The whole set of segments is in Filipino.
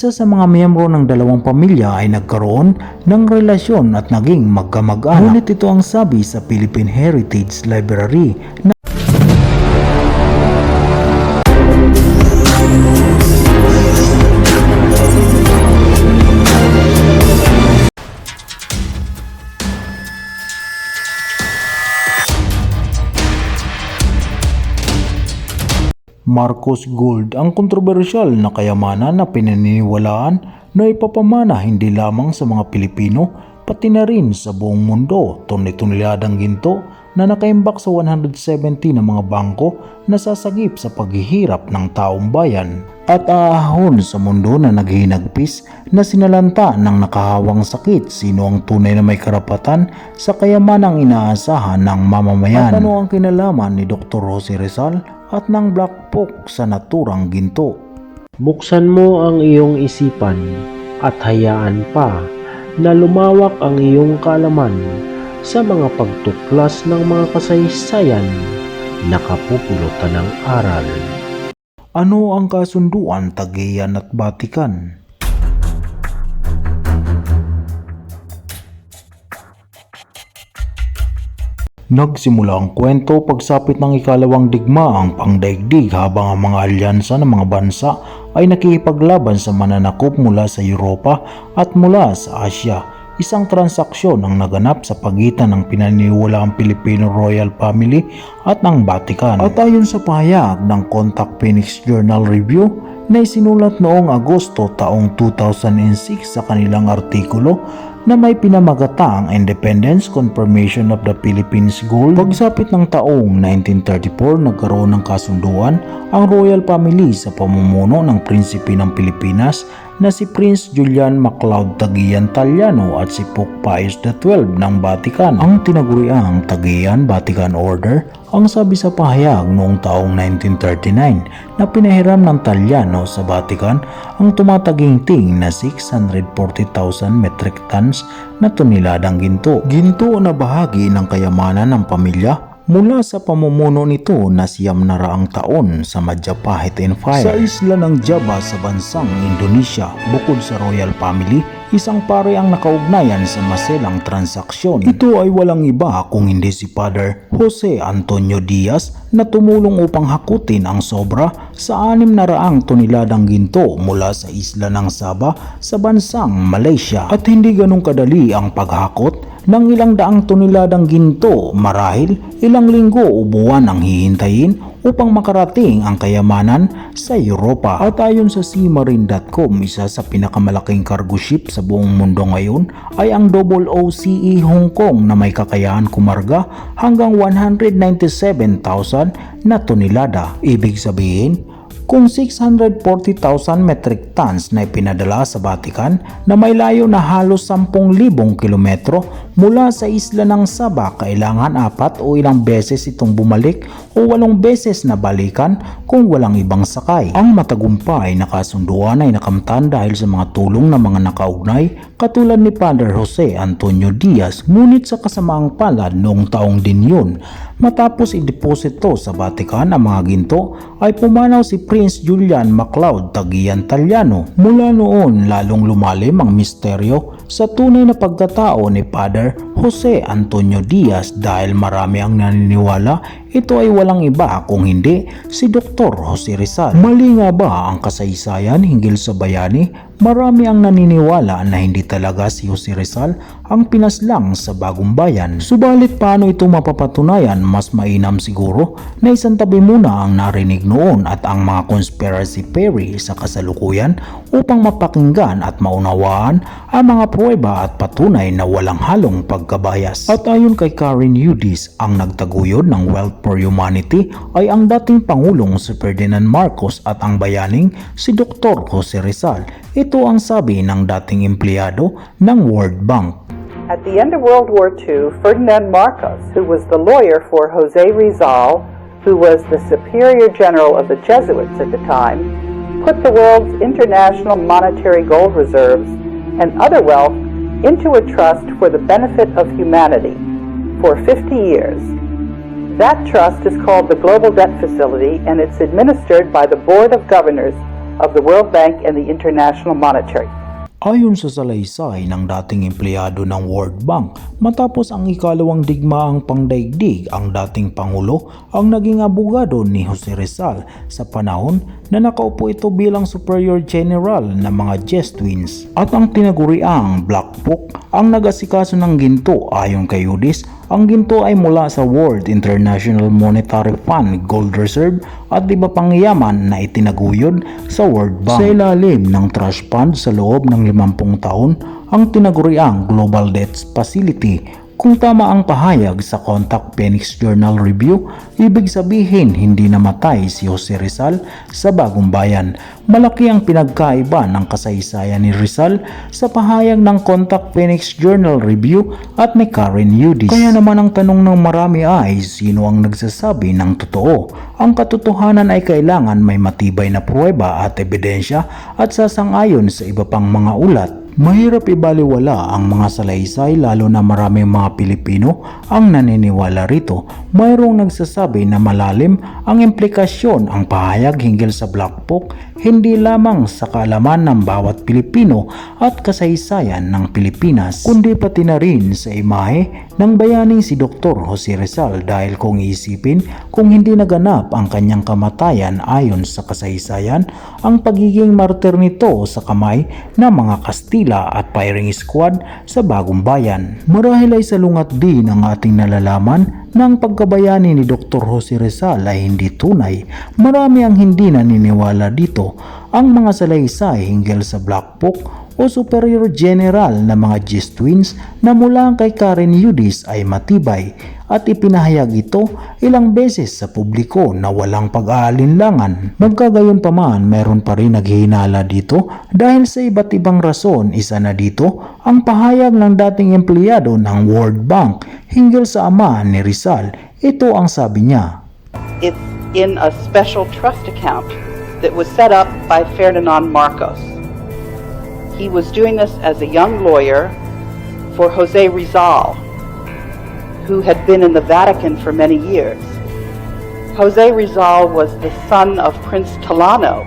Isa sa mga miyembro ng dalawang pamilya ay nagkaroon ng relasyon at naging magkamag-anak. Ngunit ito ang sabi sa Philippine Heritage Library na Marcos Gold ang kontrobersyal na kayamanan na pinaniniwalaan na ipapamana hindi lamang sa mga Pilipino pati na rin sa buong mundo. Tunay-tunyadang ginto na nakaimbak sa 170 na mga bangko na sasagip sa paghihirap ng taong bayan at aahon sa mundo na naghihinagpis na sinalanta ng nakahawang sakit sino ang tunay na may karapatan sa kayamanang inaasahan ng mamamayan. At ano ang kinalaman ni Dr. Jose Rizal at ng Black Pork sa naturang ginto? Buksan mo ang iyong isipan at hayaan pa na lumawak ang iyong kaalaman sa mga pagtuklas ng mga kasaysayan na kapupulutan ng aral. Ano ang kasunduan Tagayan at Batikan? Nagsimula ang kwento pagsapit ng ikalawang digmaang pangdaigdig habang ang mga alyansa ng mga bansa ay nakikipaglaban sa mananakop mula sa Europa at mula sa Asya. Isang transaksyon ang naganap sa pagitan ng pinaniniwalaang Filipino Royal Family at ng Vatican. At ayon sa pahayag ng Contact Phoenix Journal Review na isinulat noong Agosto taong 2006 sa kanilang artikulo na may pinamagatang Independence Confirmation of the Philippines Gold. Pagsapit ng taong 1934, nagkaroon ng kasunduan ang royal family sa pamumuno ng prinsipe ng Pilipinas na si Prince Julian MacLeod Tagian Taliano at si Pope Pius XII ng Vatican. Ang tinaguriang Tagian Vatican Order ang sabi sa pahayag noong taong 1939 na pinahiram ng Talyano sa Vatican ang tumataginting na 640,000 metric tons na toniladang ginto. Ginto na bahagi ng kayamanan ng pamilya mula sa pamumuno nito na siyam na raang taon sa Majapahit Empire. Sa isla ng Java sa bansang Indonesia, bukod sa royal family, isang pare ang nakaugnayan sa maselang transaksyon. Ito ay walang iba kung hindi si Father Jose Antonio Diaz na tumulong upang hakutin ang sobra sa anim na raang toniladang ginto mula sa isla ng Sabah sa bansang Malaysia. At hindi ganong kadali ang paghakot ng ilang daang toniladang ginto marahil ilang linggo o buwan ang hihintayin upang makarating ang kayamanan sa Europa. At ayon sa seamarine.com, isa sa pinakamalaking cargo ship sa buong mundo ngayon ay ang OOCE Hong Kong na may kakayahan kumarga hanggang 197,000 na tonelada. Ibig sabihin, kung 640,000 metric tons na ipinadala sa Vatican na may layo na halos 10,000 kilometro mula sa isla ng Saba, kailangan apat o ilang beses itong bumalik o walong beses na balikan kung walang ibang sakay. Ang matagumpay na kasunduan ay nakamtan dahil sa mga tulong ng mga nakaugnay katulad ni Father Jose Antonio Diaz ngunit sa kasamaang palad noong taong din yun matapos ideposito sa Vatican ang mga ginto ay pumanaw si Prince Julian MacLeod Tagian Taliano. Mula noon lalong lumalim ang misteryo sa tunay na pagkatao ni Father Jose Antonio Diaz dahil marami ang naniniwala ito ay walang iba kung hindi si Dr. Jose Rizal. Mali nga ba ang kasaysayan hinggil sa bayani? Marami ang naniniwala na hindi talaga si Jose Rizal ang pinaslang sa bagong bayan. Subalit paano ito mapapatunayan? Mas mainam siguro na isang tabi muna ang narinig noon at ang mga conspiracy theory sa kasalukuyan upang mapakinggan at maunawaan ang mga pruweba at patunay na walang halong pagkabayas. At ayon kay Karen Udis, ang nagtaguyod ng Wealth for Humanity ay ang dating Pangulong si Ferdinand Marcos at ang bayaning si Dr. Jose Rizal. Ito ang sabi ng dating empleyado ng World Bank. At the end of World War II, Ferdinand Marcos, who was the lawyer for Jose Rizal, who was the superior general of the Jesuits at the time, put the world's international monetary gold reserves and other wealth into a trust for the benefit of humanity for 50 years. That trust is called the Global Debt Facility and it's administered by the Board of Governors of the World Bank and the International Monetary Ayon sa salaysay ng dating empleyado ng World Bank, matapos ang ikalawang digmaang pangdaigdig, ang dating Pangulo ang naging abogado ni Jose Rizal sa panahon na nakaupo ito bilang Superior General ng mga Jesuits. At ang tinaguriang Black Book ang nag-asikaso ng ginto ayon kay Udis, ang ginto ay mula sa World International Monetary Fund Gold Reserve at iba pang yaman na itinaguyod sa World Bank. Sa ilalim ng trust fund sa loob ng 50 taon, ang tinaguriang Global Debt Facility kung tama ang pahayag sa Contact Phoenix Journal Review, ibig sabihin hindi namatay si Jose Rizal sa bagong bayan. Malaki ang pinagkaiba ng kasaysayan ni Rizal sa pahayag ng Contact Phoenix Journal Review at ni Karen Udis. Kaya naman ang tanong ng marami ay sino ang nagsasabi ng totoo? Ang katotohanan ay kailangan may matibay na pruweba at ebidensya at sasang-ayon sa iba pang mga ulat. Mahirap ibaliwala ang mga salaysay lalo na maraming mga Pilipino ang naniniwala rito. Mayroong nagsasabi na malalim ang implikasyon ang pahayag hinggil sa Black Book hindi lamang sa kaalaman ng bawat Pilipino at kasaysayan ng Pilipinas kundi pati na rin sa imahe ng bayaning si Dr. Jose Rizal dahil kung iisipin kung hindi naganap ang kanyang kamatayan ayon sa kasaysayan ang pagiging martir nito sa kamay ng mga Kastila at firing squad sa bagong bayan. Marahil ay salungat din ang ating nalalaman na ang pagkabayani ni Dr. Jose Rizal ay hindi tunay. Marami ang hindi naniniwala dito. Ang mga salaysay hinggil sa Black Book o Superior General na mga Twins na mula kay Karen Yudis ay matibay at ipinahayag ito ilang beses sa publiko na walang pag-aalinlangan. Magkagayon pa man, meron pa rin naghihinala dito dahil sa iba't ibang rason. Isa na dito ang pahayag ng dating empleyado ng World Bank hinggil sa ama ni Rizal. Ito ang sabi niya. It's in a special trust account that was set up by Ferdinand Marcos. He was doing this as a young lawyer for Jose Rizal, who had been in the Vatican for many years. Jose Rizal was the son of Prince Talano,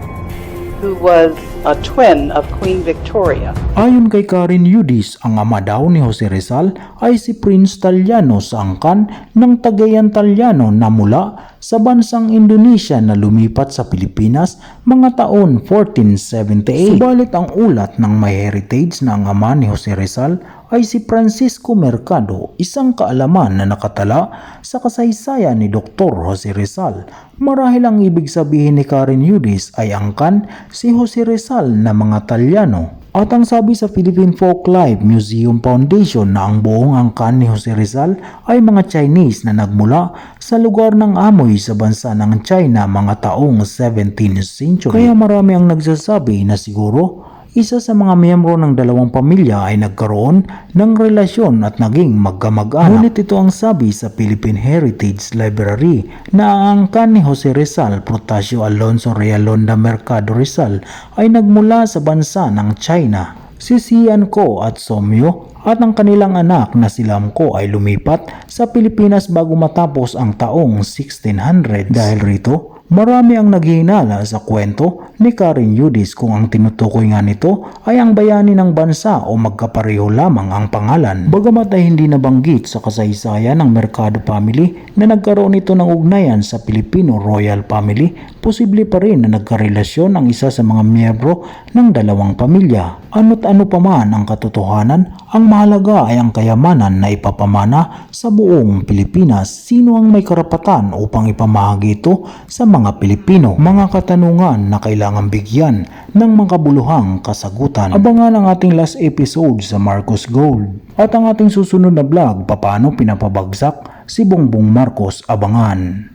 who was a twin of Queen Victoria. Ayon kay Karen Yudis, ang ama daw ni Jose Rizal ay si Prince Taliano sa angkan ng Tagayan Taliano na mula sa bansang Indonesia na lumipat sa Pilipinas mga taon 1478. Subalit ang ulat ng may heritage na ang ama ni Jose Rizal ay si Francisco Mercado, isang kaalaman na nakatala sa kasaysayan ni Dr. Jose Rizal. Marahil ang ibig sabihin ni Karen Yudis ay angkan si Jose Rizal na mga Talyano. At ang sabi sa Philippine Folk Life Museum Foundation na ang buong angkan ni Jose Rizal ay mga Chinese na nagmula sa lugar ng Amoy sa bansa ng China mga taong 17th century. Kaya marami ang nagsasabi na siguro isa sa mga miyembro ng dalawang pamilya ay nagkaroon ng relasyon at naging magkamag-anak. Ngunit ito ang sabi sa Philippine Heritage Library na ang angkan ni Jose Rizal Protasio Alonso Realonda Mercado Rizal ay nagmula sa bansa ng China. Si Sian Ko at Somyo at ang kanilang anak na si Lamco ay lumipat sa Pilipinas bago matapos ang taong 1600. Dahil rito, Marami ang naghihinala sa kwento ni Karen Yudis kung ang tinutukoy nga nito ay ang bayani ng bansa o magkapareho lamang ang pangalan. Bagamat ay hindi nabanggit sa kasaysayan ng Mercado family na nagkaroon ito ng ugnayan sa Filipino royal family, posible pa rin na nagkarelasyon ang isa sa mga miyembro ng dalawang pamilya. Ano't ano pa man ang katotohanan, ang mahalaga ay ang kayamanan na ipapamana sa buong Pilipinas. Sino ang may karapatan upang ipamahagi ito sa mga Pilipino? Mga katanungan na kailangan bigyan ng makabuluhang kasagutan. Abangan ang ating last episode sa Marcos Gold. At ang ating susunod na vlog, paano pinapabagsak si Bongbong Marcos Abangan.